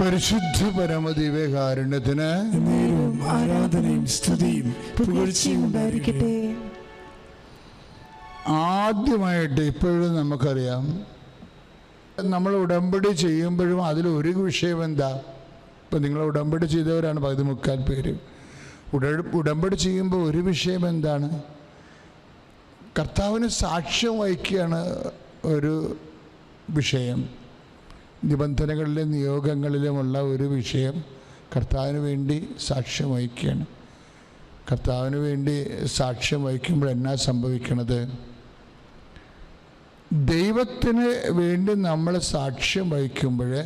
പരിശുദ്ധ പരമദിവ്യകാരുണ്യത്തിന് ആരാധനയും സ്തുതിയും പുകഴ്ചയും ഉണ്ടായിരിക്കട്ടെ. ആദ്യമായിട്ട് ഇപ്പോഴും നമുക്കറിയാം. നമ്മൾ ഉടമ്പടി ചെയ്യുമ്പോഴും അതിലൊരു വിഷയം എന്താ? ഇപ്പം നിങ്ങൾ ഉടമ്പടി ചെയ്തവരാണ് പകുതി മുക്കാൽ പേര്. ഉട ഉടമ്പടി ചെയ്യുമ്പോൾ ഒരു വിഷയം എന്താണ്? കർത്താവിന് സാക്ഷ്യം വഹിക്കുകയാണ് ഒരു വിഷയം. നിബന്ധനകളിലും നിയോഗങ്ങളിലുമുള്ള ഒരു വിഷയം കർത്താവിന് വേണ്ടി സാക്ഷ്യം വഹിക്കുകയാണ്. കർത്താവിന് വേണ്ടി സാക്ഷ്യം വഹിക്കുമ്പോൾ എന്നാ സംഭവിക്കണത്? ദൈവത്തിന് വേണ്ടി നമ്മൾ സാക്ഷ്യം വഹിക്കുമ്പോൾ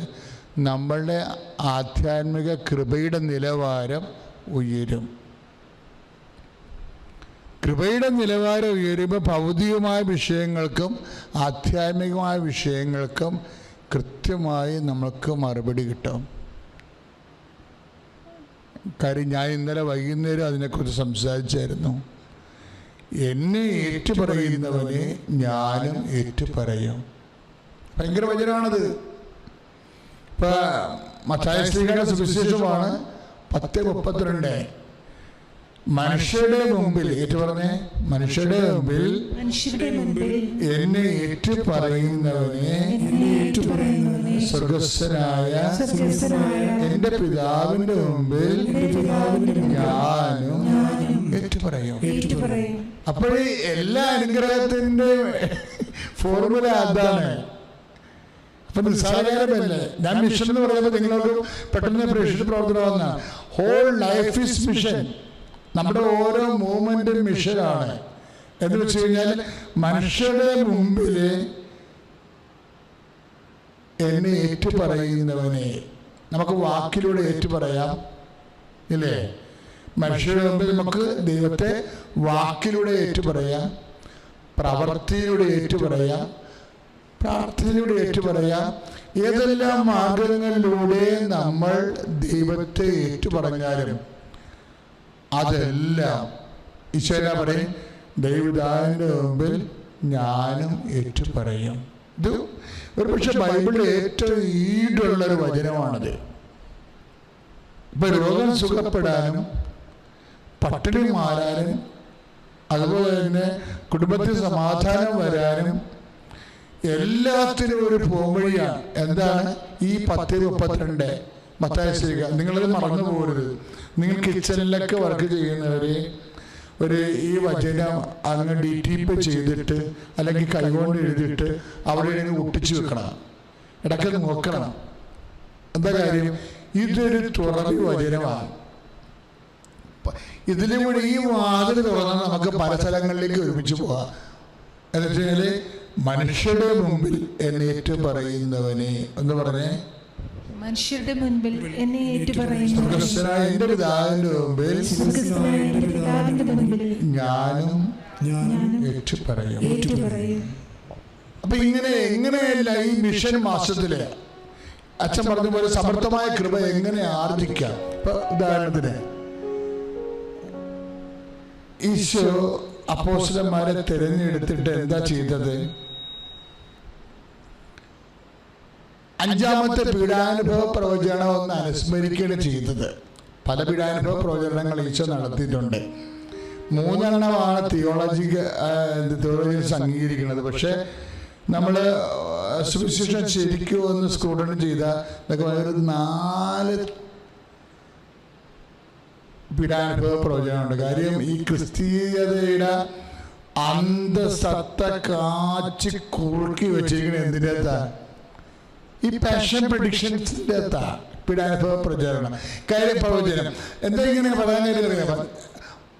നമ്മളുടെ ആധ്യാത്മിക കൃപയുടെ നിലവാരം ഉയരും. കൃപയുടെ നിലവാരം ഉയരുമ്പോൾ ഭൗതികമായ വിഷയങ്ങൾക്കും ആധ്യാത്മികമായ വിഷയങ്ങൾക്കും കൃത്യമായി നമ്മൾക്ക് മറുപടി കിട്ടും. കാര്യം ഞാൻ ഇന്നലെ വൈകുന്നേരം അതിനെക്കുറിച്ച് സംസാരിച്ചായിരുന്നു. എന്നെ ഏറ്റുപറയുന്നവനെ ഞാനും ഏറ്റുപറയും. ഭയങ്കര വചനമാണത് ഇപ്പൊ മത്തായ സ്ത്രീകളുടെ സുവിശേഷമാണ് പത്ത് മുപ്പത്തിരണ്ട്. മനുഷ്യരുടെ മുമ്പിൽ ഏറ്റു പറഞ്ഞേ? മനുഷ്യരുടെ മുമ്പിൽ എന്നെ ഏറ്റു പറയുന്നവനെ സ്വർഗസ്വനായ എന്റെ പിതാവിന്റെ മുമ്പിൽ ഞാനും ഏറ്റുപറയും ഏറ്റുപറയും അപ്പോഴേ എല്ലാ അനുഗ്രഹത്തിന്റെ ഫോർമുല അതാണ്. അപ്പൊ നിസ്സാരകാരമല്ലേ ഞാൻ മിഷൻ എന്ന് പറയുമ്പോൾ നിങ്ങളോട് പെട്ടെന്ന് പ്രേക്ഷിച്ച് പ്രവർത്തനം വന്ന ഹോൾ ലൈഫ് ഇസ് മിഷൻ നമ്മുടെ ഓരോ മൂവ്മെന്റും മിഷനാണ്. എന്ന് വെച്ച് കഴിഞ്ഞാൽ മനുഷ്യരുടെ മുമ്പിൽ എന്നെ ഏറ്റുപറയുന്നവനെ. നമുക്ക് വാക്കിലൂടെ ഏറ്റുപറയാം. ഇല്ലേ? മനുഷ്യരുടെ മുമ്പിൽ നമുക്ക് ദൈവത്തെ വാക്കിലൂടെ ഏറ്റുപറയാം. പ്രവൃത്തിയിലൂടെ ഏറ്റുപറയാം. പ്രാർത്ഥനയിലൂടെ ഏറ്റുപറയാം. ഏതെല്ലാം മാർഗങ്ങളിലൂടെ നമ്മൾ ദൈവത്തെ ഏറ്റുപറഞ്ഞാലും അതെല്ലാം ഈശ്വര പറയും. ദൈവദാന്റെ മുമ്പിൽ ഞാനും ഏറ്റു പറയും ഇത് ഒരു പക്ഷെ ബൈബിളിൽ ഏറ്റവും ഈടുള്ള ഒരു വചനമാണത്. ഇപ്പൊ രോഗം സുഖപ്പെടാനും പട്ടിണി മാറാനും അതുപോലെ തന്നെ കുടുംബത്തിൽ സമാധാനം വരാനും എല്ലാത്തിനും ഒരു പോംവഴിയാണ്. എന്താണ്? ഈ പത്ത് മുപ്പത്തിരണ്ട്. മത്തായ ശ്രീക നിങ്ങളത് മറന്നു പോകരുത് നിങ്ങൾ കിച്ചണിലൊക്കെ വർക്ക് ചെയ്യുന്നവര് ഒരു ഈ വചനം അങ്ങ് ഡിറ്റിപ്പ് ചെയ്തിട്ട് അല്ലെങ്കിൽ കൈകൊണ്ട് എഴുതിയിട്ട് അവിടെ ഇങ്ങനെ ഒട്ടിച്ചു വെക്കണം. ഇടയ്ക്ക് നോക്കണം. എന്താ കാര്യം? ഇതൊരു തുറവി വചനമാണ്. ഇതിലും കൂടി ഈ വാതിൽ തുറന്നാൽ നമുക്ക് പല സ്ഥലങ്ങളിലേക്ക് ഒരുമിച്ച് പോവാം എന്ന് വെച്ചാൽ മനുഷ്യരുടെ മുമ്പിൽ എന്നേറ്റ് പറയുന്നവനെ എന്ന് പറഞ്ഞേ? മനുഷ്യരുടെ മുൻപിൽ എന്നെ ഏറ്റുപറയുന്നു. സ്വർഗസ്ഥനായ എന്റെ പിതാവിന്റെ മുമ്പിൽ സ്വർഗസ്ഥനായ എന്റെ പിതാവിന്റെ മുൻപിൽ ഞാനും ഏറ്റുപറയും. അപ്പൊ ഇങ്ങനെ എങ്ങനെയല്ല ഈ മിഷൻ മാസത്തിൽ. അച്ഛൻ പറഞ്ഞ പോലെ സമർത്ഥമായ കൃപ എങ്ങനെ ആർജിക്കാം? ഇപ്പൊ ഉദാഹരണത്തിന് ഈശോ അപ്പോസ്റ്റന്മാരെ തിരഞ്ഞെടുത്തിട്ട് എന്താ ചെയ്തത്? അഞ്ചാമത്തെ പീഡാനുഭവ പ്രവചനം ഒന്ന് അനുസ്മരിക്കുകയാണ് ചെയ്തത്. പല പീഡാനുഭവ പ്രവചനങ്ങൾ ഈശോ നടത്തിയിട്ടുണ്ട്. മൂന്നെണ്ണമാണ് എന്ത് തിയോളജിസ് അംഗീകരിക്കുന്നത് പക്ഷേ നമ്മൾ സുവിശേഷം ശരിക്കും ഒന്ന് സ്കൂട്ടണം ചെയ്ത ഒരു നാല് പീഡാനുഭവ പ്രവചനമുണ്ട്. കാര്യം ഈ ക്രിസ്തീയതയുടെ അന്തസത്ത കാച്ചി കുറുക്കി വെച്ചിരിക്കുന്നത് എന്തിനാ ഈ പാഷൻ പ്രഡിക്ഷൻസിന്റെ അകത്താ പീഡാനുഭവ പ്രചരണം കാര്യം പ്രവചനം. എന്താ ഇങ്ങനെ പറയാൻ കാര്യം?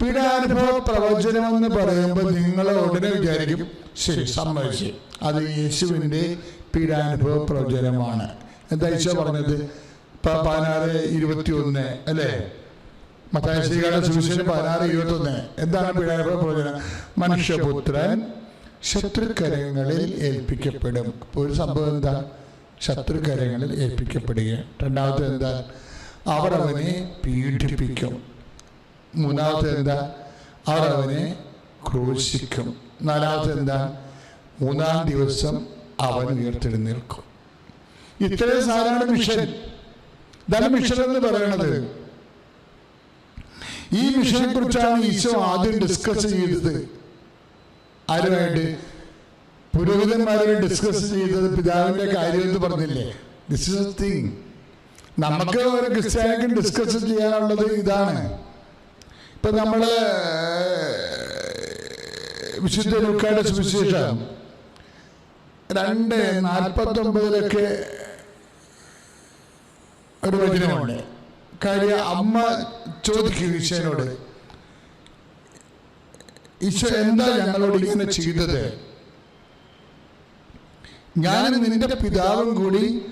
പീഡാനുഭവ പ്രവചനം എന്ന് പറയുമ്പോൾ നിങ്ങൾ ഉടനെ വിചാരിക്കും ശരി സമ്മതിച്ചു. അത് യേശുവിന്റെ പീഡാനുഭവ പ്രവചനമാണ്. എന്താ ഈശോ പറഞ്ഞത്? പതിനാറ് ഇരുപത്തി ഒന്ന് അല്ലേ? മത്തായ സുവിശേഷം പതിനാറ് ഇരുപത്തി ഒന്ന് എന്താണ് പീഡാനുഭവ പ്രവചനം? മനുഷ്യപുത്രൻ ശത്രുക്കരങ്ങളിൽ ഏൽപ്പിക്കപ്പെടും. ഒരു സംഭവം എന്താ? ശത്രുക്കരങ്ങളിൽ ഏൽപ്പിക്കപ്പെടുകയാണ്. രണ്ടാമത്തെ എന്താ? അവർ അവനെ പീഡിപ്പിക്കും. മൂന്നാമത്തെ എന്താ? അവർ അവനെ ക്രൂശിക്കും. നാലാമത്തെ എന്താ? മൂന്നാം ദിവസം അവൻ ഉയർത്തെഴുന്നേൽക്കും. ഇത്രയും സാധനമാണ് മിഷൻ. ഇതാണ് മിഷൻ എന്ന് പറയുന്നത്. ഈ മിഷനെ കുറിച്ചാണ് ഈശോ ആദ്യം ഡിസ്കസ് ചെയ്തത്. ആരുമായിട്ട്? പുരോഹിതന്മാരുമായി ഡിസ്കസ് ചെയ്തത് പിതാവിന്റെ കാര്യം എന്ന് പറഞ്ഞില്ലേ? ദിസ് ഇസ് തിങ് നമുക്ക് ഒരു ക്രിസ്ത്യാനിക്ക് ഡിസ്കസ് ചെയ്യാനുള്ളത് ഇതാണ്. ഇപ്പൊ നമ്മൾ വിശുദ്ധ ലുക്കായുടെ സുവിശേഷം രണ്ട് നാൽപ്പത്തി ഒമ്പതിലൊക്കെ ഒരു വചനമുണ്ട്. കാര്യം അമ്മ ചോദിക്കും ഈശോനോട് ഈശോ എന്താ ഞങ്ങളോട് ഇങ്ങനെ ചെയ്തത്? ഞാൻ നിന്റെ പിതാവും കൂടി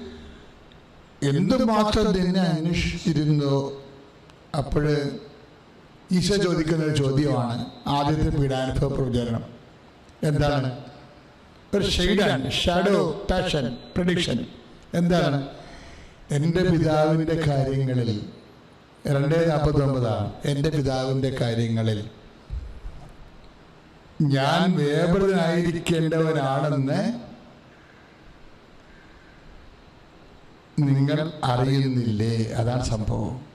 എന്തുമാത്രം നിന്നെ അന്വേഷിച്ചിരുന്നു? അപ്പോഴ് ഈശോ ചോദിക്കുന്ന ഒരു ചോദ്യമാണ് ആദ്യത്തെ പീഡാനുഭവ പ്രചരണം എന്താണ്? ഒരു ഷെയ്ഡാണ്. ഷാഡോ പാഷൻ പ്രഡിക്ഷൻ എന്താണ്? എന്റെ പിതാവിന്റെ കാര്യങ്ങളിൽ രണ്ട് നാൽപ്പത്തി ഒമ്പതാണ് എന്റെ പിതാവിന്റെ കാര്യങ്ങളിൽ ഞാൻ വേപൃതനായിരിക്കേണ്ടവനാണെന്ന് നിങ്ങൾ അറിയുന്നില്ലേ? അതാണ് സംഭവം.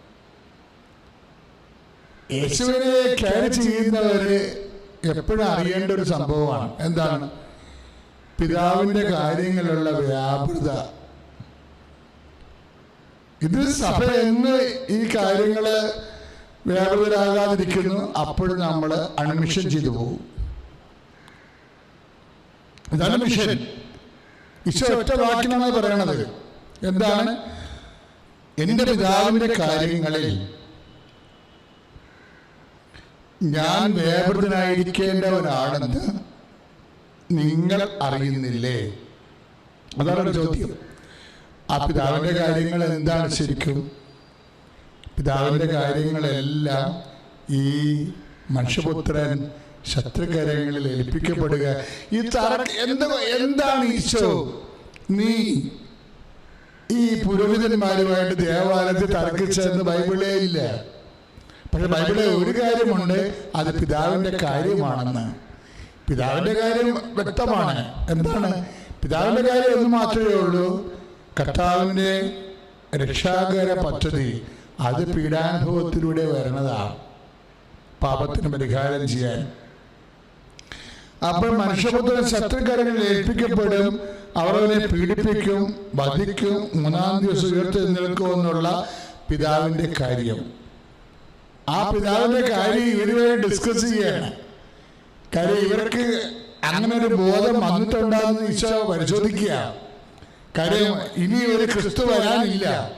യേശുവിനെ കെയർ ചെയ്യുന്നവര് എപ്പോഴും അറിയേണ്ട ഒരു സംഭവമാണ്. എന്താണ്? പിതാവിന്റെ കാര്യങ്ങളിലുള്ള വ്യാപൃത. ഇത് സഭ എന്ന് ഈ കാര്യങ്ങൾ വ്യാപൃതരാകാതിരിക്കുന്നു. അപ്പോഴും നമ്മൾ അൺമിഷൻ ചെയ്തു പോകും. ഇതാണ് മിഷൻ ഈശോ ഒറ്റ വാക്കിനാണ് പറയണത്. എന്താണ്? എന്റെ പിതാവിന്റെ കാര്യങ്ങളിൽ ഞാൻ വ്യാപൃതനായിരിക്കേണ്ടവനാണെന്ന് നിങ്ങൾ അറിയുന്നില്ലേ? അതാണ് ഒരു ചോദ്യം. ആ പിതാവിന്റെ കാര്യങ്ങൾ എന്താണ് ശരിക്കും? പിതാവിന്റെ കാര്യങ്ങളെല്ലാം ഈ മനുഷ്യപുത്രൻ ശത്രുകരങ്ങളിൽ ഏൽപ്പിക്കപ്പെടുക. ഈ തറ എന്ത് എന്താണ് ഈശോ? നീ ഈ പുരോഹിതന്മാരുമായിട്ട് ദേവാലയത്തിൽ തർക്കിച്ചതെന്ന് ബൈബിളേ ഇല്ല. പക്ഷെ ബൈബിളിൽ ഒരു കാര്യമുണ്ട് അത് പിതാവിന്റെ കാര്യമാണെന്ന്. പിതാവിന്റെ കാര്യം വ്യക്തമാണ്. എന്താണ്? പിതാവിന്റെ കാര്യം എന്ന് മാത്രമേ ഉള്ളൂ. കർത്താവിന്റെ രക്ഷാകര പദ്ധതി അത് പീഡാനുഭവത്തിലൂടെ വരണതാണ് പാപത്തിന് പരിഹാരം ചെയ്യാൻ. അപ്പോൾ മനുഷ്യപുത്രൻ ശത്രുക്കരങ്ങളിൽ ഏൽപ്പിക്കപ്പെടും. അവർ അവനെ പീഡിപ്പിക്കും വധിക്കും മൂന്നാം ദിവസം ഉയർത്തെഴുന്നേൽക്കുമെന്നുള്ള പിതാവിന്റെ കാര്യം. ആ പിതാവിന്റെ കാര്യം ഇവരുമായി ഡിസ്കസ് ചെയ്യാണ്. കാര്യം ഇവർക്ക് അങ്ങനെ ഒരു ബോധം വന്നിട്ടുണ്ടാകുന്ന ഈശോ പരിശോധിക്കുക. കാര്യം ഇനി ഒരു ക്രിസ്തു വരാനില്ല.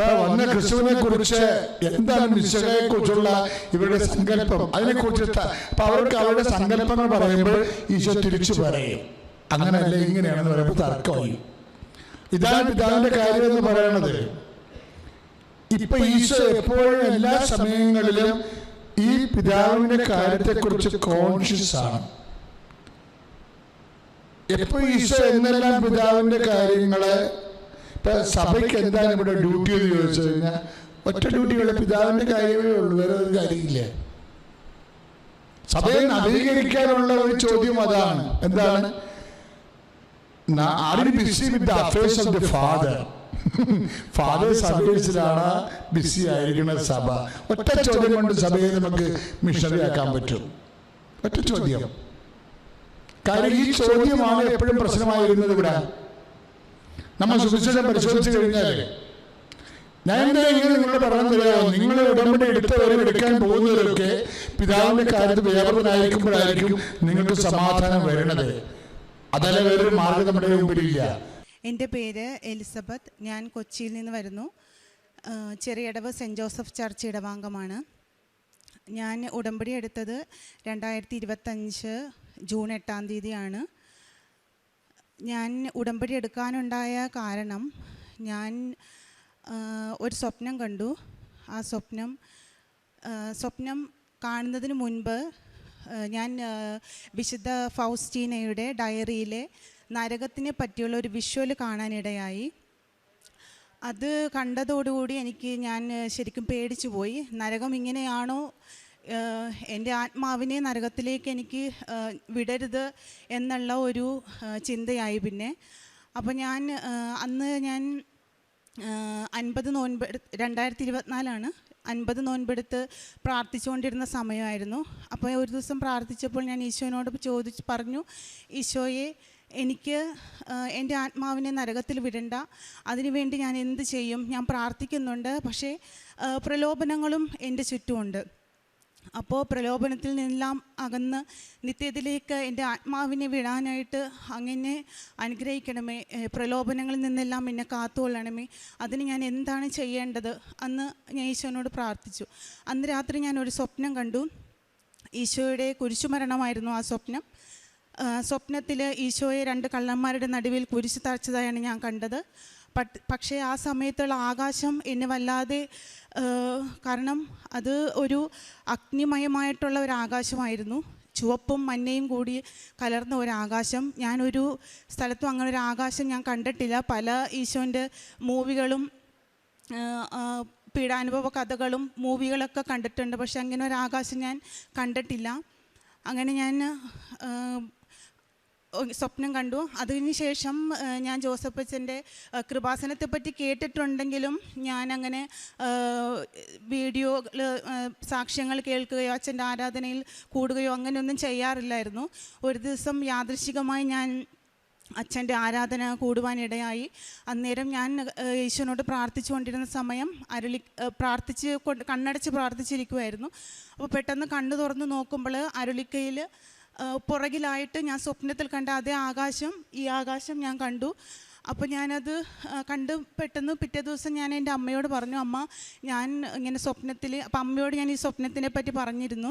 വന്ന ക്രിസ്തുവിനെ കുറിച്ച് എന്താണ് മിശകയെ കുറിച്ചുള്ള ഇവരുടെ സങ്കല്പം? അതിനെ കുറിച്ച് അപ്പൊ അവർക്ക് അവരുടെ സങ്കല്പങ്ങൾ പറയുമ്പോൾ ഈശോ തിരിച്ചു പറയും. അങ്ങനെയല്ല ഇങ്ങനെയാണെന്ന് പറയുമ്പോൾ തർക്കമായി ഇതാണ് പിതാവിന്റെ കാര്യം എന്ന് പറയണത്. ഇപ്പൊ ഈശോ എപ്പോഴും എല്ലാ സമയങ്ങളിലും ഈ പിതാവിന്റെ കാര്യത്തെക്കുറിച്ച് കോൺഷ്യസ് ആണ്. എപ്പോ ഈശോ എന്നെല്ലാം പിതാവിന്റെ കാര്യങ്ങൾ ഇപ്പൊ സഭയ്ക്ക് എന്താണ് ഇവിടെ ഡ്യൂട്ടി എന്ന് ചോദിച്ചു കഴിഞ്ഞാൽ ഒറ്റ ഡ്യൂട്ടിയുള്ള പിതാവിന്റെ കാര്യമേ ഉള്ളൂ വേറെ ഒരു കാര്യമില്ല. സഭയെ നവീകരിക്കാനുള്ള ഒരു ചോദ്യം അതാണ്. എന്താണ്? Are busy with affairs of the father father's സർവീസിലാണ് busy ആയിരിക്കുന്ന സഭ. ഒറ്റ ചോദ്യം കൊണ്ട് സഭയെ നമുക്ക് മിഷണറി ആക്കാൻ പറ്റും. ഒറ്റ ചോദ്യം. കാര്യം ഈ ചോദ്യമാണ് എപ്പോഴും പ്രശ്നമായിരുന്നത് ഇവിടെ. നമ്മൾ സുവിശേഷം പരിശോധിച്ചു കഴിഞ്ഞാൽ ഞാൻ എന്താ ഇങ്ങനെ നിങ്ങളോട് പറഞ്ഞതല്ലോ നിങ്ങൾ ഉടമ്പടി എടുത്തവരും എടുക്കാൻ പോകുന്നവരൊക്കെ പിതാവിന്റെ കാര്യത്തിൽ വ്യാപകനായിരിക്കുമ്പോഴായിരിക്കും നിങ്ങൾക്ക് സമാധാനം വരണത്. അതല്ല നമ്മുടെ മുമ്പിലില്ല. എന്റെ പേര് എലിസബത്ത്. ഞാൻ കൊച്ചിയിൽ നിന്ന് വരുന്നു. ചെറിയടവ് സെന്റ് ജോസഫ് ചർച്ച് ഇടവാംഗമാണ്. ഞാൻ ഉടമ്പടി എടുത്തത് രണ്ടായിരത്തി ഇരുപത്തഞ്ച് ജൂൺ എട്ടാം തീയതിയാണ്. ഞാൻ ഉടമ്പടി എടുക്കാനുണ്ടായ കാരണം ഞാൻ ഒരു സ്വപ്നം കണ്ടു. ആ സ്വപ്നം സ്വപ്നം കാണുന്നതിന് മുൻപ് ഞാൻ വിശുദ്ധ ഫൗസ്റ്റീനയുടെ ഡയറിയിലെ നരകത്തിനെ പറ്റിയുള്ള ഒരു വിഷ്വൽ കാണാനിടയായി. അത് കണ്ടതോടുകൂടി എനിക്ക് ഞാൻ ശരിക്കും പേടിച്ചു പോയി. നരകം ഇങ്ങനെയാണോ? എന്റെ ആത്മാവിനെ നരകത്തിലേക്ക് എനിക്ക് വിടരുത് എന്നുള്ള ഒരു ചിന്തയായി പിന്നെ. അപ്പോൾ ഞാൻ അന്ന് ഞാൻ അൻപത് നോൻപ് രണ്ടായിരത്തി ഇരുപത്തിനാലാണ് അൻപത് നോൻപെടുത്ത് പ്രാർത്ഥിച്ചുകൊണ്ടിരുന്ന സമയമായിരുന്നു. അപ്പോൾ ഒരു ദിവസം പ്രാർത്ഥിച്ചപ്പോൾ ഞാൻ ഈശോനോട് ചോദിച്ച് പറഞ്ഞു ഈശോയെ എനിക്ക് എന്റെ ആത്മാവിനെ നരകത്തിൽ വിടണ്ട. അതിനുവേണ്ടി ഞാൻ എന്ത് ചെയ്യും? ഞാൻ പ്രാർത്ഥിക്കുന്നുണ്ട് പക്ഷേ പ്രലോഭനങ്ങളും എന്റെ ചുറ്റുമുണ്ട്. അപ്പോൾ പ്രലോഭനത്തിൽ നിന്നെല്ലാം അകന്ന് നിത്യത്തിലേക്ക് എന്റെ ആത്മാവിനെ വിടാനായിട്ട് അങ്ങനെ അനുഗ്രഹിക്കണമേ. പ്രലോഭനങ്ങളിൽ നിന്നെല്ലാം എന്നെ കാത്തുകൊള്ളണമേ. അതിന് ഞാൻ എന്താണ് ചെയ്യേണ്ടത്? അന്ന് ഞാൻ ഈശോനോട് പ്രാർത്ഥിച്ചു. അന്ന് രാത്രി ഞാൻ ഒരു സ്വപ്നം കണ്ടു. ഈശോയുടെ കുരിശുമരണമായിരുന്നു ആ സ്വപ്നം. സ്വപ്നത്തിൽ ഈശോയെ രണ്ട് കള്ളന്മാരുടെ നടുവിൽ കുരിശു തറച്ചതായാണ് ഞാൻ കണ്ടത്. പക്ഷേ ആ സമയത്തുള്ള ആകാശം എന്നെ വല്ലാതെ കാരണം അത് ഒരു അഗ്നിമയമായിട്ടുള്ള ഒരു ആകാശമായിരുന്നു. ചുവപ്പും മഞ്ഞയും കൂടി കലർന്ന ഒരു ആകാശം. ഞാനൊരു സ്ഥലത്തും അങ്ങനെ ഒരു ആകാശം ഞാൻ കണ്ടിട്ടില്ല. പല ഈശോന്റെ മൂവികളും പീഡാനുഭവ കഥകളും മൂവികളൊക്കെ കണ്ടിട്ടുണ്ട്. പക്ഷെ അങ്ങനെ ഒരു ആകാശം ഞാൻ കണ്ടിട്ടില്ല. അങ്ങനെ ഞാൻ സ്വപ്നം കണ്ടു. അതിന് ശേഷം ഞാൻ ജോസഫ് അച്ഛന്റെ കൃപാസനത്തെപ്പറ്റി കേട്ടിട്ടുണ്ടെങ്കിലും ഞാൻ അങ്ങനെ വീഡിയോ സാക്ഷ്യങ്ങൾ കേൾക്കുകയോ അച്ഛന്റെ ആരാധനയിൽ കൂടുകയോ അങ്ങനെയൊന്നും ചെയ്യാറില്ലായിരുന്നു. ഒരു ദിവസം യാദൃശികമായി ഞാൻ അച്ഛന്റെ ആരാധന കൂടുവാനിടയായി അന്നേരം ഞാൻ ഈശോനോട് പ്രാർത്ഥിച്ചുകൊണ്ടിരുന്ന സമയം അരുളി പ്രാർത്ഥിച്ച് കണ്ണടച്ച് പ്രാർത്ഥിച്ചിരിക്കുമായിരുന്നു അപ്പോൾ പെട്ടെന്ന് കണ്ണു തുറന്ന് നോക്കുമ്പോൾ അരുളിക്കയിൽ പുറകിലായിട്ട് ഞാൻ സ്വപ്നത്തിൽ കണ്ട അതേ ആകാശം ഈ ആകാശം ഞാൻ കണ്ടു. അപ്പോൾ ഞാനത് കണ്ട് പെട്ടെന്ന് പിറ്റേ ദിവസം ഞാൻ എന്റെ അമ്മയോട് പറഞ്ഞു അമ്മ ഞാൻ ഇങ്ങനെ സ്വപ്നത്തിൽ അപ്പം അമ്മയോട് ഞാൻ ഈ സ്വപ്നത്തിനെ പറ്റി പറഞ്ഞിരുന്നു.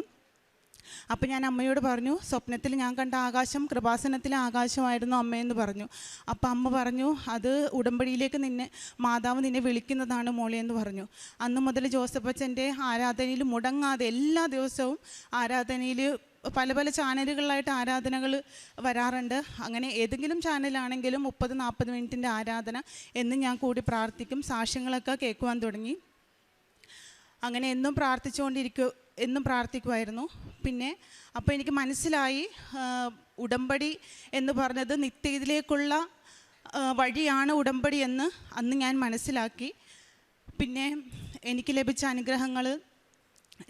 അപ്പം ഞാൻ അമ്മയോട് പറഞ്ഞു സ്വപ്നത്തിൽ ഞാൻ കണ്ട ആകാശം കൃപാസനത്തിലെ ആകാശമായിരുന്നു അമ്മയെന്ന് പറഞ്ഞു. അപ്പോൾ അമ്മ പറഞ്ഞു അത് ഉടമ്പടിയിലേക്ക് നിന്നെ മാതാവ് നിന്നെ വിളിക്കുന്നതാണ് മോളെ എന്ന് പറഞ്ഞു. അന്ന് മുതൽ ജോസഫ് അച്ഛന്റെ ആരാധനയിൽ മുടങ്ങാതെ എല്ലാ ദിവസവും ആരാധനയിൽ പല പല ചാനലുകളിലായിട്ട് ആരാധനകൾ വരാറുണ്ട്. അങ്ങനെ ഏതെങ്കിലും ചാനലാണെങ്കിലും മുപ്പത് നാൽപ്പത് മിനിറ്റിന്റെ ആരാധന എന്ന് ഞാൻ കൂടി പ്രാർത്ഥിക്കും. സാക്ഷ്യങ്ങളൊക്കെ കേൾക്കുവാൻ തുടങ്ങി. അങ്ങനെ എന്നും പ്രാർത്ഥിച്ചുകൊണ്ടിരിക്കു എന്നും പ്രാർത്ഥിക്കുമായിരുന്നു പിന്നെ അപ്പോൾ എനിക്ക് മനസ്സിലായി ഉടമ്പടി എന്ന് പറഞ്ഞത് നിത്യയിലേക്കുള്ള വഴിയാണ് ഉടമ്പടി എന്ന് അന്ന് ഞാൻ മനസ്സിലാക്കി. പിന്നെ എനിക്ക് ലഭിച്ച അനുഗ്രഹങ്ങൾ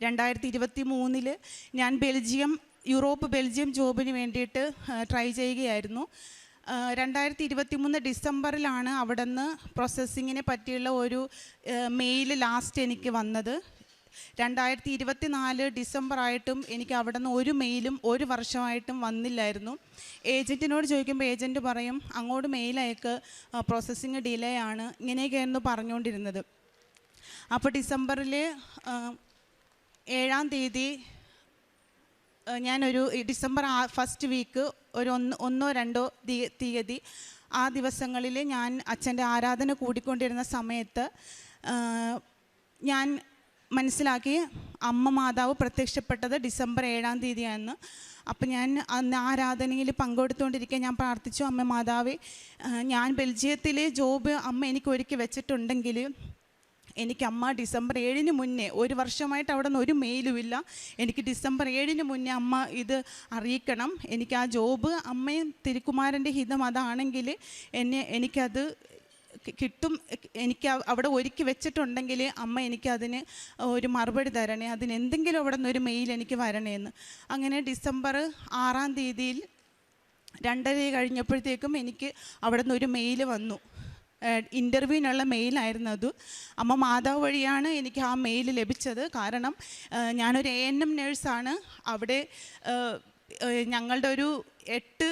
രണ്ടായിരത്തി ഇരുപത്തി മൂന്നിൽ ഞാൻ ബെൽജിയം യൂറോപ്പ് ബെൽജിയം ജോബിന് വേണ്ടിയിട്ട് ട്രൈ ചെയ്യുകയായിരുന്നു. രണ്ടായിരത്തി ഇരുപത്തി മൂന്ന് ഡിസംബറിലാണ് അവിടെ നിന്ന് പ്രോസസ്സിങ്ങിനെ പറ്റിയുള്ള ഒരു മെയിൽ ലാസ്റ്റ് എനിക്ക് വന്നത്. രണ്ടായിരത്തി ഇരുപത്തി നാല് ഡിസംബർ ആയിട്ടും എനിക്ക് അവിടെ നിന്ന് ഒരു മെയിലും ഒരു വർഷമായിട്ടും വന്നില്ലായിരുന്നു. ഏജന്റിനോട് ചോദിക്കുമ്പോൾ ഏജന്റ് പറയും അങ്ങോട്ട് മെയിൽ അയക്ക്. പ്രോസസ്സിങ് ഡിലേ ആണ്. ഇങ്ങനെയൊക്കെയായിരുന്നു പറഞ്ഞുകൊണ്ടിരുന്നത്. അപ്പോൾ ഡിസംബറിൽ ഏഴാം തീയതി ഞാനൊരു ഡിസംബർ ഫസ്റ്റ് വീക്ക് ഒരു ഒന്ന് ഒന്നോ രണ്ടോ തീയതി ആ ദിവസങ്ങളിൽ ഞാൻ അച്ഛന്റെ ആരാധന കൂടിക്കൊണ്ടിരുന്ന സമയത്ത് ഞാൻ മനസ്സിലാക്കി അമ്മ മാതാവ് പ്രത്യക്ഷപ്പെട്ടത് ഡിസംബർ ഏഴാം തീയതിയാണെന്ന് അപ്പം ഞാൻ അന്ന് ആരാധനയിൽ പങ്കെടുത്തുകൊണ്ടിരിക്കെ ഞാൻ പ്രാർത്ഥിച്ചു അമ്മ മാതാവേ ഞാൻ ബെൽജിയത്തിലെ ജോബ് അമ്മ എനിക്ക് ഒരുക്കി വെച്ചിട്ടുണ്ടെങ്കിൽ എനിക്ക് അമ്മ ഡിസംബർ ഏഴിന് മുന്നേ ഒരു വർഷമായിട്ട് അവിടെ നിന്ന് ഒരു മെയിലുമില്ല എനിക്ക് ഡിസംബർ ഏഴിന് മുന്നേ അമ്മ ഇത് അറിയിക്കണം. എനിക്ക് ആ ജോബ് അമ്മയും തിരുക്കുമാരന്റെ ഹിതം അതാണെങ്കിൽ എന്നെ എനിക്കത് കിട്ടും. എനിക്ക് അവിടെ ഒരുക്കി വെച്ചിട്ടുണ്ടെങ്കിൽ അമ്മ എനിക്കതിന് ഒരു മറുപടി തരണേ. അതിന് എന്തെങ്കിലും അവിടെ നിന്ന് ഒരു മെയിൽ എനിക്ക് വരണേന്ന്. അങ്ങനെ ഡിസംബർ ആറാം തീയതിയിൽ രണ്ടര കഴിഞ്ഞപ്പോഴത്തേക്കും എനിക്ക് അവിടെ നിന്ന് ഒരു മെയിൽ വന്നു. ഇന്റർവ്യൂവിനുള്ള മെയിലായിരുന്നു അത്. അമ്മ മാതാവ് വഴിയാണ് എനിക്ക് ആ മെയിൽ ലഭിച്ചത്. കാരണം ഞാനൊരു എ എൻ എം നേഴ്സാണ് അവിടെ ഞങ്ങളുടെ ഒരു എട്ട്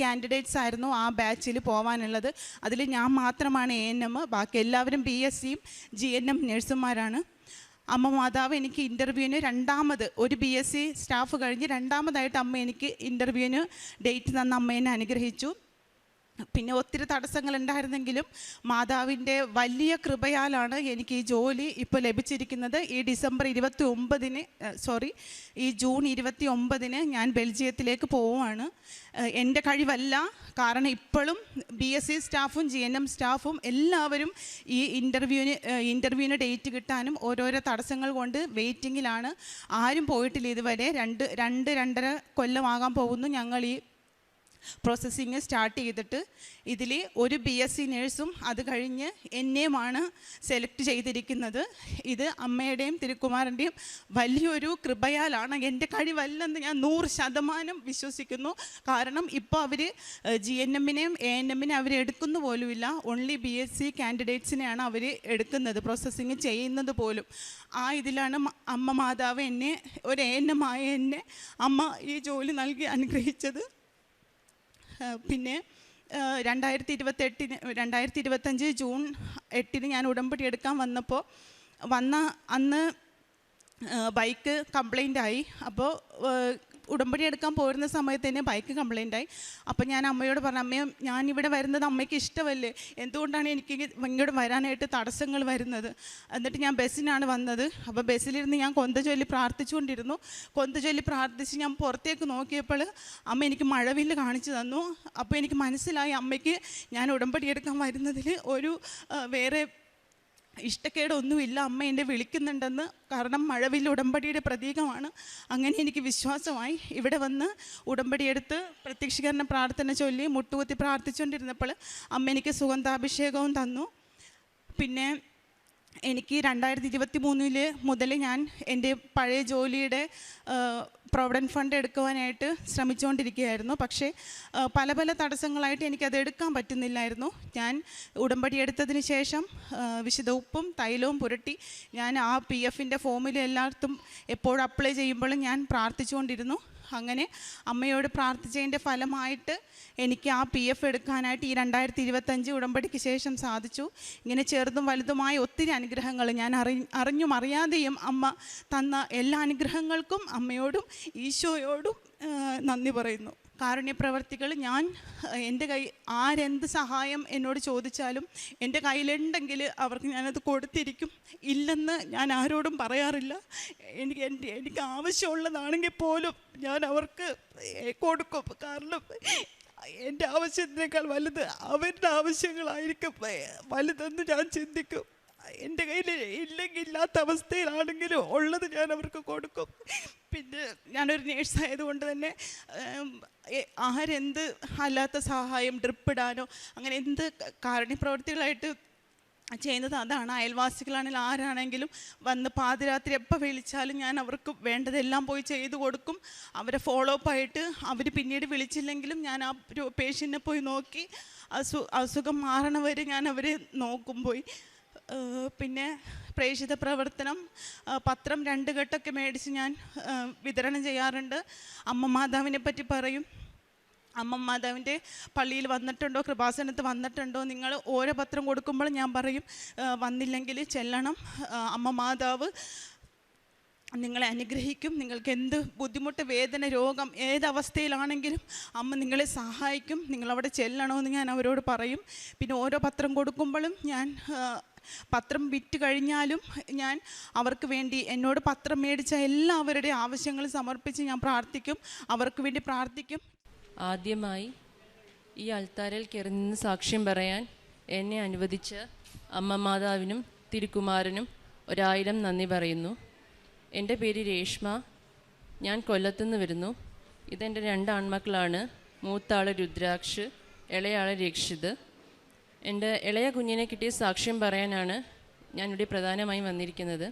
കാൻഡിഡേറ്റ്സ് ആയിരുന്നു ആ ബാച്ചിൽ പോവാനുള്ളത്. അതിൽ ഞാൻ മാത്രമാണ് എ എൻ എം ബാക്കി എല്ലാവരും ബി എസ് സിയും ജി എൻ എം നേഴ്സുമാരാണ് അമ്മ മാതാവ് എനിക്ക് ഇന്റർവ്യൂവിന് രണ്ടാമത് ഒരു ബി എസ് സി സ്റ്റാഫ് കഴിഞ്ഞ് രണ്ടാമതായിട്ട് അമ്മ എനിക്ക് ഇന്റർവ്യൂവിന് ഡേറ്റ് തന്ന അമ്മേനെ അനുഗ്രഹിച്ചു. പിന്നെ ഒത്തിരി തടസ്സങ്ങൾ ഉണ്ടായിരുന്നെങ്കിലും മാതാവിന്റെ വലിയ കൃപയാലാണ് എനിക്ക് ഈ ജോലി ഇപ്പോൾ ലഭിച്ചിരിക്കുന്നത്. ഈ ഡിസംബർ ഇരുപത്തി ഒമ്പതിന് സോറി ഈ ജൂൺ ഇരുപത്തി ഒമ്പതിന് ഞാൻ ബെൽജിയത്തിലേക്ക് പോവുകയാണ്. എന്റെ കഴിവല്ല കാരണം ഇപ്പോഴും ബി എസ് സി സ്റ്റാഫും ജി എൻ എം സ്റ്റാഫും എല്ലാവരും ഈ ഇന്റർവ്യൂവിന് ഇന്റർവ്യൂവിന് ഡേറ്റ് കിട്ടാനും ഓരോരോ തടസ്സങ്ങൾ കൊണ്ട് വെയിറ്റിങ്ങിലാണ്. ആരും പോയിട്ടില്ല ഇതുവരെ. രണ്ട് രണ്ട് രണ്ടര കൊല്ലമാകാൻ പോകുന്നു ഞങ്ങൾ ഈ പ്രോസസ്സിങ് സ്റ്റാർട്ട് ചെയ്തിട്ട് ഇതിൽ ഒരു ബി എസ് സി നേഴ്സും അത് കഴിഞ്ഞ് എന്നെയുമാണ് സെലക്ട് ചെയ്തിരിക്കുന്നത്. ഇത് അമ്മയുടെയും തിരുക്കുമാരന്റെയും വലിയൊരു കൃപയാലാണ്. എന്റെ കഴിവല്ലെന്ന് ഞാൻ നൂറ് ശതമാനം വിശ്വസിക്കുന്നു. കാരണം ഇപ്പോൾ അവർ ജി എൻ എമ്മിനെയും എ എൻ എമ്മിനെ അവർ എടുക്കുന്നു പോലുമില്ല. ഓൺലി ബി എസ് സി കാൻഡിഡേറ്റ്സിനെയാണ് അവർ എടുക്കുന്നത് പ്രോസസ്സിങ് ചെയ്യുന്നത് പോലും. ആ ഇതിലാണ് അമ്മ മാതാവ് എന്നെ ഒരു എ എൻ എം ആയ എന്നെ അമ്മ ഈ ജോലി നൽകി അനുഗ്രഹിച്ചത്. പിന്നെ രണ്ടായിരത്തി ഇരുപത്തെട്ടിന് രണ്ടായിരത്തി ഇരുപത്തഞ്ച് ജൂൺ എട്ടിന് ഞാൻ ഉടമ്പടി എടുക്കാൻ വന്നപ്പോൾ വന്ന അന്ന് ബൈക്ക് കംപ്ലൈന്റ് ആയി അപ്പോൾ ഉടമ്പടി എടുക്കാൻ പോരുന്ന സമയത്ത് തന്നെ ബൈക്ക് കംപ്ലൈന്റ് ആയി. അപ്പോൾ ഞാൻ അമ്മയോട് പറഞ്ഞു അമ്മയെ ഇവിടെ വരുന്നത് അമ്മയ്ക്ക് ഇഷ്ടമല്ലേ? എന്തുകൊണ്ടാണ് എനിക്ക് ഇങ്ങോട്ട് വരാനായിട്ട് തടസ്സങ്ങൾ വരുന്നത്? എന്നിട്ട് ഞാൻ ബസ്സിനാണ് വന്നത്. അപ്പോൾ ബസ്സിലിരുന്ന് ഞാൻ കൊന്ത ചൊല്ലി പ്രാർത്ഥിച്ചുകൊണ്ടിരുന്നു. കൊന്ത ചൊല്ലി പ്രാർത്ഥിച്ച് ഞാൻ പുറത്തേക്ക് നോക്കിയപ്പോൾ അമ്മ എനിക്ക് മഴവില്ല് കാണിച്ചു തന്നു. അപ്പോൾ എനിക്ക് മനസ്സിലായി അമ്മയ്ക്ക് ഞാൻ ഉടമ്പടി എടുക്കാൻ വരുന്നതിൽ ഒരു വേറെ ഇഷ്ടക്കേടൊന്നുമില്ല. അമ്മ എന്നെ വിളിക്കുന്നുണ്ടെന്ന് കാരണം മഴവിൽ ഉടമ്പടിയുടെ പ്രതീകമാണ്. അങ്ങനെ എനിക്ക് വിശ്വാസമായി ഇവിടെ വന്ന് ഉടമ്പടിയെടുത്ത് പ്രത്യക്ഷീകരണ പ്രാർത്ഥന ചൊല്ലി മുട്ടുകുത്തി പ്രാർത്ഥിച്ചുകൊണ്ടിരുന്നപ്പോൾ അമ്മ എനിക്ക് സുഗന്ധാഭിഷേകവും തന്നു. പിന്നെ എനിക്ക് രണ്ടായിരത്തി ഇരുപത്തി മൂന്നിൽ മുതൽ ഞാൻ എന്റെ പഴയ ജോലിയുടെ പ്രൊവിഡന്റ് ഫണ്ട് എടുക്കുവാനായിട്ട് ശ്രമിച്ചുകൊണ്ടിരിക്കുകയായിരുന്നു. പക്ഷേ പല പല തടസ്സങ്ങളായിട്ട് എനിക്കത് എടുക്കാൻ പറ്റുന്നില്ലായിരുന്നു. ഞാൻ ഉടമ്പടി എടുത്തതിന് ശേഷം വിശുദ്ധ ഉപ്പും തൈലവും പുരട്ടി ഞാൻ ആ പി എഫിന്റെ ഫോമിൽ എല്ലായിടത്തും എപ്പോഴും അപ്ലൈ ചെയ്യുമ്പോഴും ഞാൻ പ്രാർത്ഥിച്ചുകൊണ്ടിരുന്നു. അങ്ങനെ അമ്മയോട് പ്രാർത്ഥിച്ചതിന്റെ ഫലമായിട്ട് എനിക്ക് ആ പി എഫ് എടുക്കാനായിട്ട് ഈ രണ്ടായിരത്തി ഇരുപത്തഞ്ച് ഉടമ്പടിക്ക് ശേഷം സാധിച്ചു. ഇങ്ങനെ ചെറുതും വലുതുമായ ഒത്തിരി അനുഗ്രഹങ്ങൾ ഞാൻ അറി അറിഞ്ഞും അറിയാതെയും അമ്മ തന്ന എല്ലാ അനുഗ്രഹങ്ങൾക്കും അമ്മയോടും ഈശോയോടും നന്ദി പറയുന്നു. കാരുണ്യപ്രവർത്തികൾ ഞാൻ എന്റെ കൈ ആരെന്ത് സഹായം എന്നോട് ചോദിച്ചാലും എന്റെ കയ്യിലുണ്ടെങ്കിൽ അവർക്ക് ഞാനത് കൊടുത്തിരിക്കും. ഇല്ലെന്ന് ഞാൻ ആരോടും പറയാറില്ല. എനിക്ക് എന്റെ എനിക്ക് ആവശ്യമുള്ളതാണെങ്കിൽ പോലും ഞാൻ അവർക്ക് കൊടുക്കും. കാരണം എന്റെ ആവശ്യത്തിനേക്കാൾ വലുത് അവരുടെ ആവശ്യങ്ങളായിരിക്കും വലുതെന്ന് ഞാൻ ചിന്തിക്കും. എന്റെ കയ്യിൽ ഇല്ലെങ്കിൽ ഇല്ലാത്ത അവസ്ഥയിലാണെങ്കിലും ഉള്ളത് ഞാൻ അവർക്ക് കൊടുക്കും. പിന്നെ ഞാനൊരു നേഴ്സായതുകൊണ്ട് തന്നെ ആരെന്ത് അല്ലാത്ത സഹായം ഡ്രിപ്പിടാനോ അങ്ങനെ എന്ത് കാരുണ്യപ്രവൃത്തികളായിട്ട് ചെയ്യുന്നത് അതാണ്. അയൽവാസികളാണെങ്കിലും ആരാണെങ്കിലും വന്ന് പാതിരാത്രി എപ്പോൾ വിളിച്ചാലും ഞാൻ അവർക്ക് വേണ്ടതെല്ലാം പോയി ചെയ്തു കൊടുക്കും. അവരെ ഫോളോ അപ്പ് ആയിട്ട് അവർ പിന്നീട് വിളിച്ചില്ലെങ്കിലും ഞാൻ ആ പേഷ്യന്റിനെ പോയി നോക്കി. അസു അസുഖം മാറണവരെ ഞാൻ അവരെ നോക്കും പോയി. പിന്നെ പ്രേക്ഷിത പ്രവർത്തനം പത്രം രണ്ട് ഘട്ടമൊക്കെ മേടിച്ച് ഞാൻ വിതരണം ചെയ്യാറുണ്ട്. അമ്മ മാതാവിനെ പറ്റി പറയും. അമ്മ മാതാവിന്റെ പള്ളിയിൽ വന്നിട്ടുണ്ടോ കൃപാസനത്ത് വന്നിട്ടുണ്ടോ നിങ്ങൾ ഓരോ പത്രം കൊടുക്കുമ്പോൾ ഞാൻ പറയും വന്നില്ലെങ്കിൽ ചെല്ലണം. അമ്മ മാതാവ് നിങ്ങളെ അനുഗ്രഹിക്കും. നിങ്ങൾക്ക് എന്ത് ബുദ്ധിമുട്ട് വേദന രോഗം ഏതവസ്ഥയിലാണെങ്കിലും അമ്മ നിങ്ങളെ സഹായിക്കും. നിങ്ങളവിടെ ചെല്ലണമെന്ന് ഞാൻ അവരോട് പറയും. പിന്നെ ഓരോ പത്രം കൊടുക്കുമ്പോഴും ഞാൻ പത്രം വിറ്റ് കഴിഞ്ഞാലും ഞാൻ അവർക്ക് വേണ്ടി എന്നോട് പത്രം മേടിച്ച എല്ലാവരുടെയും ആവശ്യങ്ങൾ സമർപ്പിച്ച് ഞാൻ പ്രാർത്ഥിക്കും. അവർക്ക് വേണ്ടി പ്രാർത്ഥിക്കും. ആദ്യമായി ഈ അൾത്താരയിൽ കയറി നിന്ന് സാക്ഷ്യം പറയാൻ എന്നെ അനുവദിച്ച അമ്മ മാതാവിനും തിരുക്കുമാരനും ഒരായിരം നന്ദി പറയുന്നു. എന്റെ പേര് രേഷ്മ. ഞാൻ കൊല്ലത്തുനിന്ന് വരുന്നു. ഇതെന്റെ രണ്ട് ആൺമക്കളാണ്. മൂത്താൾ രുദ്രാക്ഷ് ഇളയാൾ രക്ഷിത്. എന്റെ ഇളയ കുഞ്ഞിനെ കിട്ടിയ സാക്ഷ്യം പറയാനാണ് ഞാനിവിടെ പ്രധാനമായും വന്നിരിക്കുന്നത്.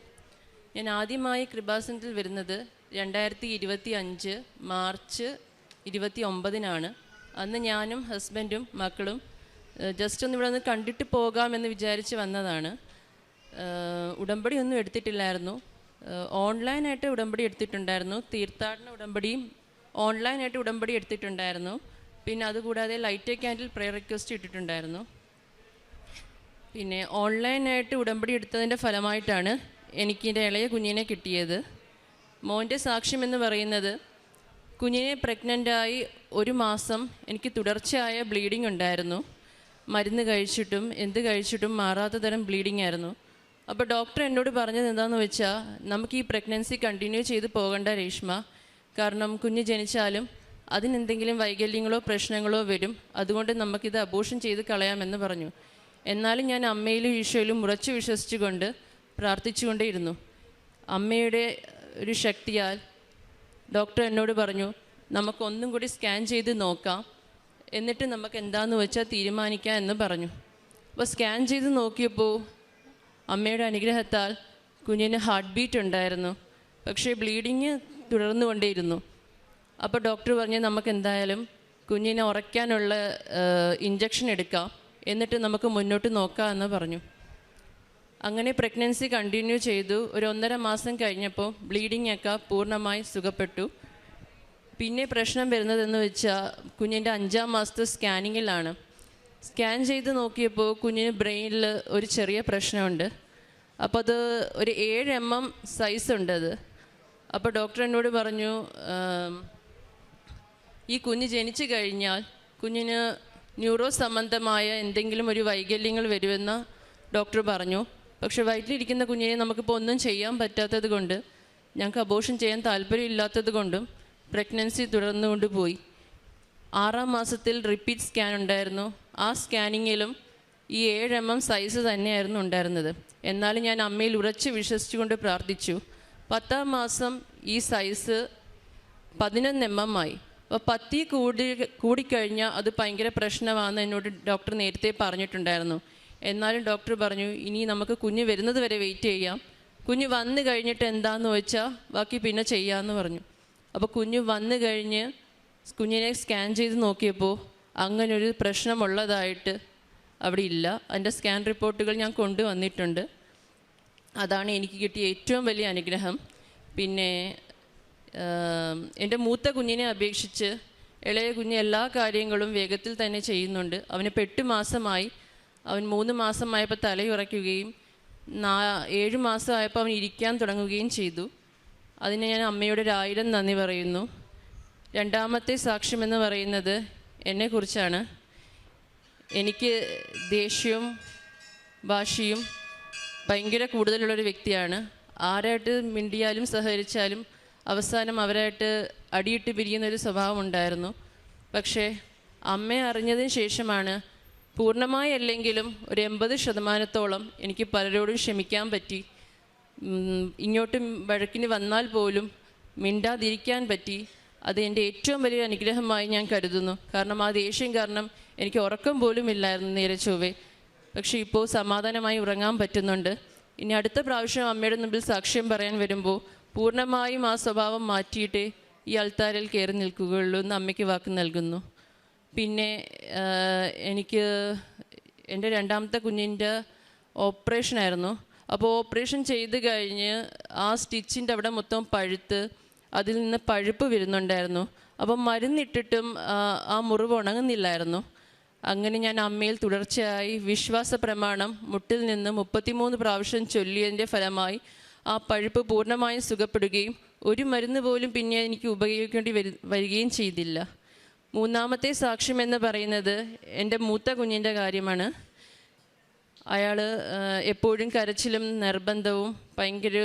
ഞാൻ ആദ്യമായി കൃപാസനത്തിൽ വരുന്നത് രണ്ടായിരത്തി ഇരുപത്തി അഞ്ച് മാർച്ച് ഇരുപത്തി ഒമ്പതിനാണ് അന്ന് ഞാനും ഹസ്ബൻഡും മക്കളും ജസ്റ്റ് ഒന്ന് ഇവിടെ ഒന്ന് കണ്ടിട്ട് പോകാമെന്ന് വിചാരിച്ച് വന്നതാണ്. ഉടമ്പടി ഒന്നും എടുത്തിട്ടില്ലായിരുന്നു. ഓൺലൈനായിട്ട് ഉടമ്പടി എടുത്തിട്ടുണ്ടായിരുന്നു. തീർത്ഥാടന ഉടമ്പടിയും ഓൺലൈനായിട്ട് ഉടമ്പടി എടുത്തിട്ടുണ്ടായിരുന്നു. പിന്നെ അതുകൂടാതെ ലൈറ്റ് ക്യാൻഡിൽ പ്രെയർ റിക്വസ്റ്റ് ഇട്ടിട്ടുണ്ടായിരുന്നു. പിന്നെ ഓൺലൈനായിട്ട് ഉടമ്പടി എടുത്തതിന്റെ ഫലമായിട്ടാണ് എനിക്ക് എന്റെ ഇളയ കുഞ്ഞിനെ കിട്ടിയത്. മോന്റെ സാക്ഷ്യം എന്ന് പറയുന്നത് കുഞ്ഞിനെ പ്രഗ്നന്റായി ഒരു മാസം എനിക്ക് തുടർച്ചയായ ബ്ലീഡിംഗ് ഉണ്ടായിരുന്നു. മരുന്ന് കഴിച്ചിട്ടും എന്ത് കഴിച്ചിട്ടും മാറാത്ത തരം ബ്ലീഡിംഗ് ആയിരുന്നു. അപ്പോൾ ഡോക്ടർ എന്നോട് പറഞ്ഞത് എന്താണെന്ന് വെച്ചാൽ നമുക്ക് ഈ പ്രഗ്നൻസി കണ്ടിന്യൂ ചെയ്ത് പോകണ്ട രേഷ്മ. കാരണം കുഞ്ഞ് ജനിച്ചാലും അതിനെന്തെങ്കിലും വൈകല്യങ്ങളോ പ്രശ്നങ്ങളോ വരും. അതുകൊണ്ട് നമുക്കിത് അബോഷൻ ചെയ്ത് കളയാമെന്ന് പറഞ്ഞു. എന്നാലും ഞാൻ അമ്മയിലും ഈശോയിലും ഉറച്ചു വിശ്വസിച്ചുകൊണ്ട് പ്രാർത്ഥിച്ചുകൊണ്ടേയിരുന്നു. അമ്മയുടെ ഒരു ശക്തിയാൽ ഡോക്ടർ എന്നോട് പറഞ്ഞു നമുക്കൊന്നും കൂടി സ്കാൻ ചെയ്ത് നോക്കാം. എന്നിട്ട് നമുക്ക് എന്താണെന്ന് വെച്ചാൽ തീരുമാനിക്കാം എന്ന് പറഞ്ഞു. അപ്പോൾ സ്കാൻ ചെയ്ത് നോക്കിയപ്പോൾ അമ്മയുടെ അനുഗ്രഹത്താൽ കുഞ്ഞിന് ഹാർട്ട് ബീറ്റ് ഉണ്ടായിരുന്നു. പക്ഷേ ബ്ലീഡിങ് തുടർന്നുകൊണ്ടേയിരുന്നു അപ്പോൾ ഡോക്ടർ പറഞ്ഞു നമുക്ക് എന്തായാലും കുഞ്ഞിനെ ഉറയ്ക്കാനുള്ള ഇഞ്ചക്ഷൻ എടുക്കാം. എന്നിട്ട് നമുക്ക് മുന്നോട്ട് നോക്കാം എന്ന് പറഞ്ഞു. അങ്ങനെ പ്രഗ്നൻസി കണ്ടിന്യൂ ചെയ്തു. ഒരു ഒന്നര മാസം കഴിഞ്ഞപ്പോൾ ബ്ലീഡിംഗ് ഒക്കെ പൂർണമായി സുഖപ്പെട്ടു. പിന്നെ പ്രശ്നം വരുന്നതെന്ന് വെച്ചാൽ കുഞ്ഞിന്റെ അഞ്ചാം മാസത്തെ സ്കാനിങ്ങിലാണ് സ്കാൻ ചെയ്ത് നോക്കിയപ്പോൾ കുഞ്ഞിന് ബ്രെയിനിൽ ഒരു ചെറിയ പ്രശ്നമുണ്ട്. അപ്പോൾ അത് ഒരു ഏഴ് എം എം സൈസ് ഉണ്ട് അത്. അപ്പോൾ ഡോക്ടർ എന്നോട് പറഞ്ഞു ഈ കുഞ്ഞ് ജനിച്ചു കഴിഞ്ഞാൽ കുഞ്ഞിന് ന്യൂറോ സംബന്ധമായ എന്തെങ്കിലും ഒരു വൈകല്യങ്ങൾ വരുമെന്ന് ഡോക്ടർ പറഞ്ഞു. പക്ഷെ വയറ്റിലിരിക്കുന്ന കുഞ്ഞിനെ നമുക്കിപ്പോൾ ഒന്നും ചെയ്യാൻ പറ്റാത്തത് കൊണ്ട് ഞങ്ങൾക്ക് അബോഷൻ ചെയ്യാൻ താല്പര്യമില്ലാത്തത് കൊണ്ടും പ്രഗ്നൻസി തുടർന്നുകൊണ്ട് പോയി. ആറാം മാസത്തിൽ റിപ്പീറ്റ് സ്കാൻ ഉണ്ടായിരുന്നു. ആ സ്കാനിങ്ങിലും ഈ ഏഴ് എം എം സൈസ് തന്നെയായിരുന്നു ഉണ്ടായിരുന്നത്. എന്നാലും ഞാൻ അമ്മയിൽ ഉറച്ച് വിശ്വസിച്ചുകൊണ്ട് പ്രാർത്ഥിച്ചു. പത്താം മാസം ഈ സൈസ് പതിനൊന്ന് എം എം ആയി. അപ്പോൾ പത്തി കൂടി കൂടിക്കഴിഞ്ഞാൽ അത് ഭയങ്കര പ്രശ്നമാണെന്ന് എന്നോട് ഡോക്ടർ നേരത്തെ പറഞ്ഞിട്ടുണ്ടായിരുന്നു. എന്നാലും ഡോക്ടർ പറഞ്ഞു ഇനി നമുക്ക് കുഞ്ഞ് വരുന്നത് വരെ വെയിറ്റ് ചെയ്യാം. കുഞ്ഞ് വന്നു കഴിഞ്ഞിട്ട് എന്താണെന്ന് വെച്ചാൽ ബാക്കി പിന്നെ ചെയ്യാമെന്ന് പറഞ്ഞു. അപ്പോൾ കുഞ്ഞ് വന്നു കഴിഞ്ഞ് കുഞ്ഞിനെ സ്കാൻ ചെയ്ത് നോക്കിയപ്പോൾ അങ്ങനൊരു പ്രശ്നമുള്ളതായിട്ട് അവിടെ ഇല്ല. അതിന്റെ സ്കാൻ റിപ്പോർട്ടുകൾ ഞാൻ കൊണ്ടുവന്നിട്ടുണ്ട്. അതാണ് എനിക്ക് കിട്ടിയ ഏറ്റവും വലിയ അനുഗ്രഹം. പിന്നെ എന്റെ മൂത്ത കുഞ്ഞിനെ അപേക്ഷിച്ച് ഇളയ കുഞ്ഞ് എല്ലാ കാര്യങ്ങളും വേഗത്തിൽ തന്നെ ചെയ്യുന്നുണ്ട്. അവന് പെട്ട് മാസമായി. അവൻ മൂന്ന് മാസമായപ്പോൾ തലയുറയ്ക്കുകയും നാ ഏഴ് മാസമായപ്പോൾ അവൻ ഇരിക്കാൻ തുടങ്ങുകയും ചെയ്തു. അതിന് ഞാൻ അമ്മയുടെ ഒരായിരം നന്ദി പറയുന്നു. രണ്ടാമത്തെ സാക്ഷ്യമെന്ന് പറയുന്നത് എന്നെക്കുറിച്ചാണ്. എനിക്ക് ദേഷ്യവും വാശിയും ഭയങ്കര കൂടുതലുള്ളൊരു വ്യക്തിയാണ്. ആരായിട്ട് മിണ്ടിയാലും സഹകരിച്ചാലും അവസാനം അവരായിട്ട് അടിയിട്ട് പിരിയുന്നൊരു സ്വഭാവം ഉണ്ടായിരുന്നു പക്ഷേ അമ്മ അറിഞ്ഞതിന് ശേഷമാണ് പൂർണമായി അല്ലെങ്കിലും ഒരു എൺപത് ശതമാനത്തോളം എനിക്ക് പലരോടും ക്ഷമിക്കാൻ പറ്റി. ഇങ്ങോട്ട് വഴക്കിന് വന്നാൽ പോലും മിണ്ടാതിരിക്കാൻ പറ്റി. അത് എന്റെ ഏറ്റവും വലിയ അനുഗ്രഹമായി ഞാൻ കരുതുന്നു. കാരണം ആ ദേഷ്യം കാരണം എനിക്ക് ഉറക്കം പോലും ഇല്ലായിരുന്നു നേരെ ചൊവ്വേ. പക്ഷേ ഇപ്പോൾ സമാധാനമായി ഉറങ്ങാൻ പറ്റുന്നുണ്ട്. ഇനി അടുത്ത പ്രാവശ്യം അമ്മയുടെ മുമ്പിൽ സാക്ഷ്യം പറയാൻ വരുമ്പോൾ പൂർണമായും ആ സ്വഭാവം മാറ്റിയിട്ട് ഈ അൾത്താരിൽ കയറി നിൽക്കുകയുള്ളൂ എന്ന് അമ്മയ്ക്ക് വാക്ക് നൽകുന്നു. പിന്നെ എനിക്ക് എന്റെ രണ്ടാമത്തെ കുഞ്ഞിന്റെ ഓപ്പറേഷനായിരുന്നു അപ്പോൾ ഓപ്പറേഷൻ ചെയ്ത് കഴിഞ്ഞ് ആ സ്റ്റിച്ചിന്റെ അവിടെ മൊത്തം പഴുത്ത് അതിൽ നിന്ന് പഴുപ്പ് വരുന്നുണ്ടായിരുന്നു. അപ്പം മരുന്നിട്ടിട്ടും ആ, മുറിവ് ഉണങ്ങുന്നില്ലായിരുന്നു. അങ്ങനെ ഞാൻ അമ്മയിൽ തുടർച്ചയായി വിശ്വാസ പ്രമാണം മുട്ടിൽ നിന്ന് മുപ്പത്തിമൂന്ന് പ്രാവശ്യം ചൊല്ലിയതിന്റെ ഫലമായി ആ പഴുപ്പ് പൂർണമായും സുഖപ്പെടുകയും ഒരു മരുന്ന് പോലും പിന്നെ എനിക്ക് ഉപയോഗിക്കേണ്ടി വരു വരികയും ചെയ്തില്ല. മൂന്നാമത്തെ സാക്ഷ്യം എന്ന് പറയുന്നത് എന്റെ മൂത്ത കുഞ്ഞിന്റെ കാര്യമാണ്. അയാൾ എപ്പോഴും കരച്ചിലും നിർബന്ധവും ഭയങ്കര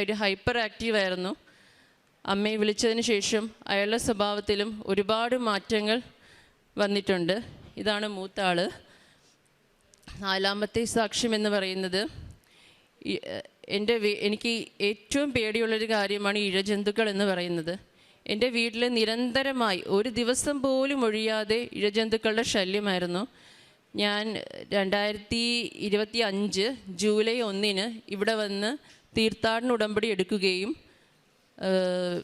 ഒരു ഹൈപ്പർ ആക്റ്റീവായിരുന്നു അമ്മയെ വിളിച്ചതിന് ശേഷം അയാളുടെ സ്വഭാവത്തിലും ഒരുപാട് മാറ്റങ്ങൾ വന്നിട്ടുണ്ട്. ഇതാണ് മൂത്ത ആൾ നാലാമത്തെ സാക്ഷ്യം എന്ന് പറയുന്നത് എന്റെ എനിക്ക് ഏറ്റവും പേടിയുള്ളൊരു കാര്യമാണ് ഇഴജന്തുക്കൾ എന്ന് പറയുന്നത്. എന്റെ വീട്ടിൽ നിരന്തരമായി ഒരു ദിവസം പോലും ഒഴിയാതെ ഇഴജന്തുക്കളുടെ ശല്യമായിരുന്നു. ഞാൻ രണ്ടായിരത്തി ഇരുപത്തി അഞ്ച് ജൂലൈ ഒന്നിന് ഇവിടെ വന്ന് തീർത്ഥാടന ഉടമ്പടി എടുക്കുകയും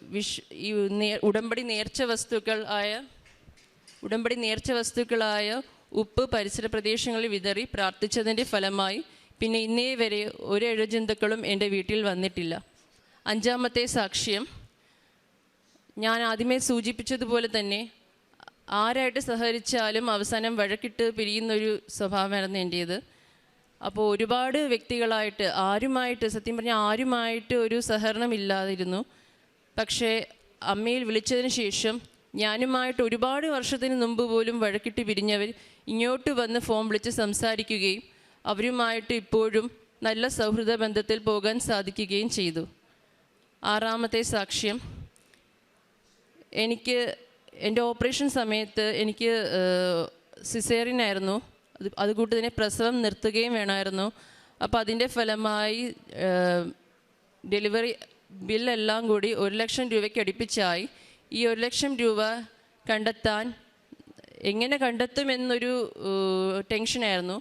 വിഷ് ഈ ഉടമ്പടി നേർച്ച വസ്തുക്കൾ ആയ ഉടമ്പടി നേർച്ച വസ്തുക്കളായ ഉപ്പ് പരിസര പ്രദേശങ്ങളിൽ വിതറി പ്രാർത്ഥിച്ചതിന്റെ ഫലമായി പിന്നെ ഇന്നേ വരെ ഒരു ഇഴജന്തുക്കളും എന്റെ വീട്ടിൽ വന്നിട്ടില്ല. അഞ്ചാമത്തെ സാക്ഷ്യം ഞാൻ ആദ്യമേ സൂചിപ്പിച്ചതുപോലെ തന്നെ ആരായിട്ട് സഹകരിച്ചാലും അവസാനം വഴക്കിട്ട് പിരിയുന്നൊരു സ്വഭാവമായിരുന്നു എന്റേത്. അപ്പോൾ ഒരുപാട് വ്യക്തികളായിട്ട് ആരുമായിട്ട് സത്യം പറഞ്ഞാൽ ആരുമായിട്ട് ഒരു സഹകരണം ഇല്ലാതിരുന്നു. പക്ഷേ അമ്മയിൽ വിളിച്ചതിന് ശേഷം ഞാനുമായിട്ട് ഒരുപാട് വർഷത്തിന് മുമ്പ് പോലും വഴക്കിട്ട് പിരിഞ്ഞവർ ഇങ്ങോട്ട് വന്ന് ഫോം വിളിച്ച് സംസാരിക്കുകയും അവരുമായിട്ട് ഇപ്പോഴും നല്ല സൗഹൃദ ബന്ധത്തിൽ പോകാൻ സാധിക്കുകയും ചെയ്തു. ആറാമത്തെ സാക്ഷ്യം എനിക്ക് എന്റെ ഓപ്പറേഷൻ സമയത്ത് എനിക്ക് സിസേറിനായിരുന്നു അത് അതുകൂട്ട് തന്നെ പ്രസവം നിർത്തുകയും വേണമായിരുന്നു. അപ്പോൾ അതിന്റെ ഫലമായി ഡെലിവറി ബില്ലെല്ലാം കൂടി ഒരു ലക്ഷം രൂപയ്ക്ക് അടുപ്പിച്ചായി. ഈ ഒരു ലക്ഷം രൂപ കണ്ടെത്താൻ എങ്ങനെ കണ്ടെത്തുമെന്നൊരു ടെൻഷനായിരുന്നു.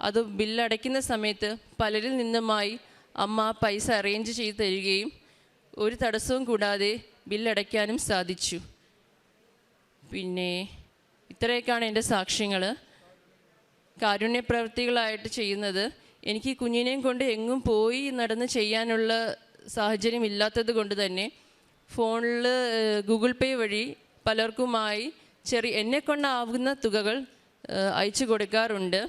അത് ബില്ലടയ്ക്കുന്ന സമയത്ത് പലരിൽ നിന്നുമായി അമ്മ പൈസ അറേഞ്ച് ചെയ്ത് തരികയും ഒരു തടസ്സവും കൂടാതെ ബില്ലടയ്ക്കാനും സാധിച്ചു. പിന്നെ ഇത്രയൊക്കെയാണ് എന്റെ സാക്ഷ്യങ്ങൾ കാരുണ്യ പ്രവൃത്തികളായിട്ട് ചെയ്യുന്നത് എനിക്ക് കുഞ്ഞിനെയും കൊണ്ട് എങ്ങും പോയി നടന്ന് ചെയ്യാനുള്ള സാഹചര്യം ഇല്ലാത്തത് കൊണ്ട് തന്നെ ഫോണിൽ ഗൂഗിൾ പേ വഴി പലർക്കുമായി ചെറിയ എന്നെ കൊണ്ടാവുന്ന തുകകൾ അയച്ചു കൊടുക്കാറുണ്ട്.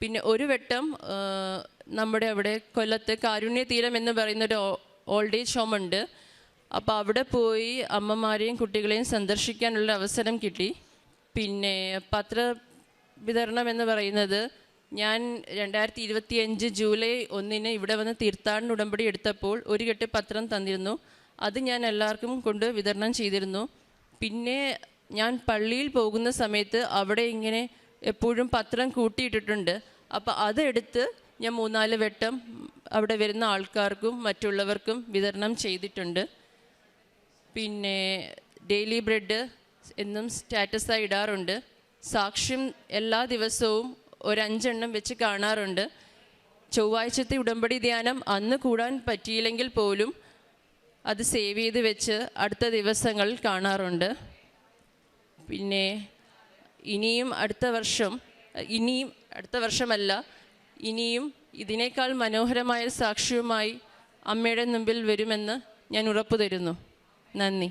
പിന്നെ ഒരു വട്ടം നമ്മുടെ അവിടെ കൊല്ലത്ത് കാരുണ്യ തീരം എന്ന് പറയുന്നൊരു ഓൾഡ് ഏജ് ഹോം ഉണ്ട്. അപ്പോൾ അവിടെ പോയി അമ്മമാരെയും കുട്ടികളെയും സന്ദർശിക്കാനുള്ള അവസരം കിട്ടി. പിന്നെ പത്ര വിതരണം എന്ന് പറയുന്നത് ഞാൻ രണ്ടായിരത്തി ഇരുപത്തി അഞ്ച് ജൂലൈ ഒന്നിന് ഇവിടെ വന്ന് തീർത്ഥാടന ഉടമ്പടി എടുത്തപ്പോൾ ഒരു കെട്ട് പത്രം തന്നിരുന്നു. അത് ഞാൻ എല്ലാവർക്കും കൊണ്ട് വിതരണം ചെയ്തിരുന്നു. പിന്നെ ഞാൻ പള്ളിയിൽ പോകുന്ന സമയത്ത് അവിടെ ഇങ്ങനെ എപ്പോഴും പത്രം കൂട്ടിയിട്ടിട്ടുണ്ട്. അപ്പോൾ അതെടുത്ത് ഞാൻ മൂന്നാൽ വട്ടം അവിടെ വരുന്ന ആൾക്കാർക്കും മറ്റുള്ളവർക്കും വിതരണം ചെയ്തിട്ടുണ്ട്. പിന്നെ ഡെയിലി ബ്രെഡ് എന്നും സ്റ്റാറ്റസായി ഇടാറുണ്ട്. സാക്ഷ്യം എല്ലാ ദിവസവും ഒരഞ്ചെണ്ണം വെച്ച് കാണാറുണ്ട്. ചൊവ്വാഴ്ചത്തെ ഉടമ്പടി ധ്യാനം അന്ന് കൂടാൻ പറ്റിയില്ലെങ്കിൽ പോലും അത് സേവ് ചെയ്ത് വെച്ച് അടുത്ത ദിവസങ്ങളിൽ കാണാറുണ്ട്. പിന്നെ ഇനിയും അടുത്ത വർഷം ഇനിയും അടുത്ത വർഷമല്ല ഇനിയും ഇതിനേക്കാൾ മനോഹരമായ സാക്ഷ്യവുമായി അമ്മയുടെ മുമ്പിൽ വരുമെന്ന് ഞാൻ ഉറപ്പു തരുന്നു നന്ദി.